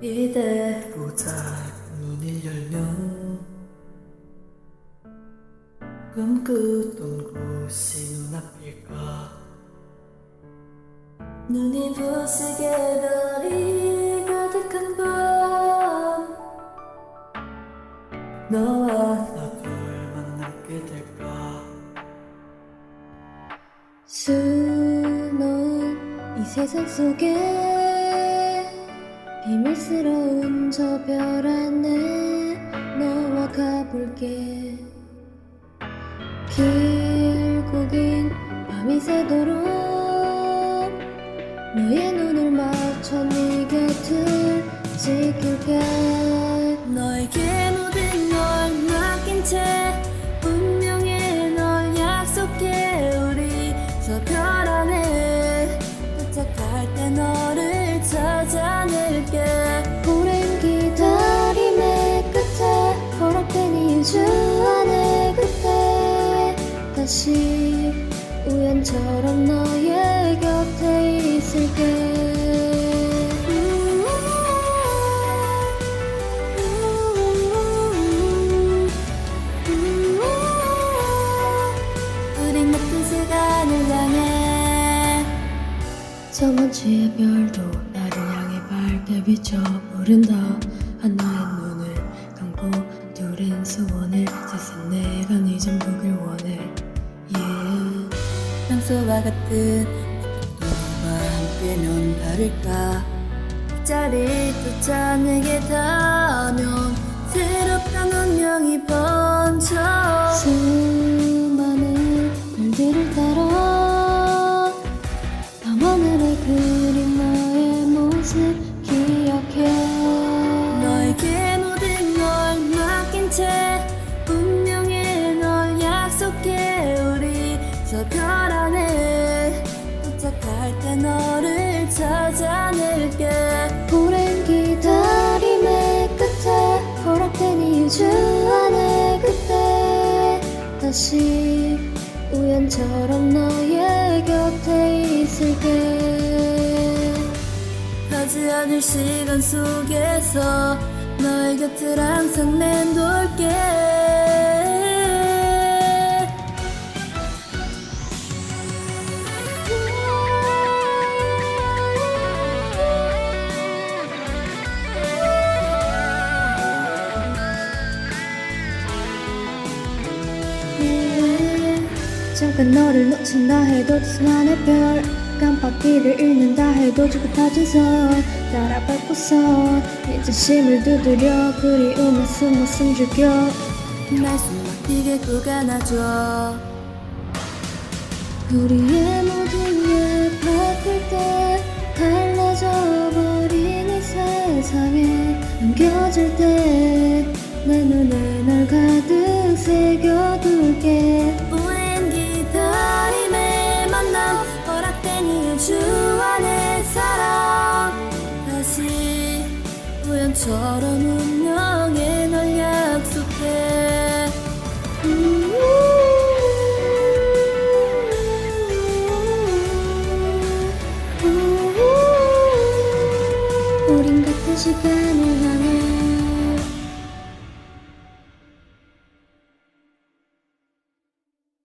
이대로자 눈을 열면 꿈꾸던 곳이 눈앞일까? 눈이 부시게 별이 가득한 밤. 너와 나둘 만나게 될까? 수놓은 이 세상 속에 비밀스러운 저 별 안에 너와 가볼게. 길고 긴 밤이 새도록 너의 눈을 맞춰 네 곁을 지킬게. 너에게 주 안에 그때 다시 우연처럼 너의 곁에 있을게. 저 먼지의 별도 나를 향해 밝게 비춰 부른다. 둘은 소원을 셋은 내가 네 전부길 원해. Yeah. 평소와 같은 너와 함께면 다를까? 자리조차 내게 닿으면 새롭던 운명이 번져. 수많은 별들을 따라 밤하늘에 그린 너의 모습 기억해 저 별 안에 도착할 때 너를 찾아낼게. 오랜 기다림의 끝에 허락된 이 우주 안에 그때 다시 우연처럼 너의 곁에 있을게. 가지 않을 시간 속에서 너의 곁을 항상 맴돌게 잠깐 너를 놓친다 해도 수많의 별. 깜빡이를 잃는다 해도 지긋하진 선 따라 밟고서 네 자신을 두드려 그리움에 숨어 숨죽여. 날 숨 막히게 꼭 안아줘 우리의 모든 게 바뀔 때 달라져 우연처럼 운명에 널 약속해. 우린 같은 시간을 향해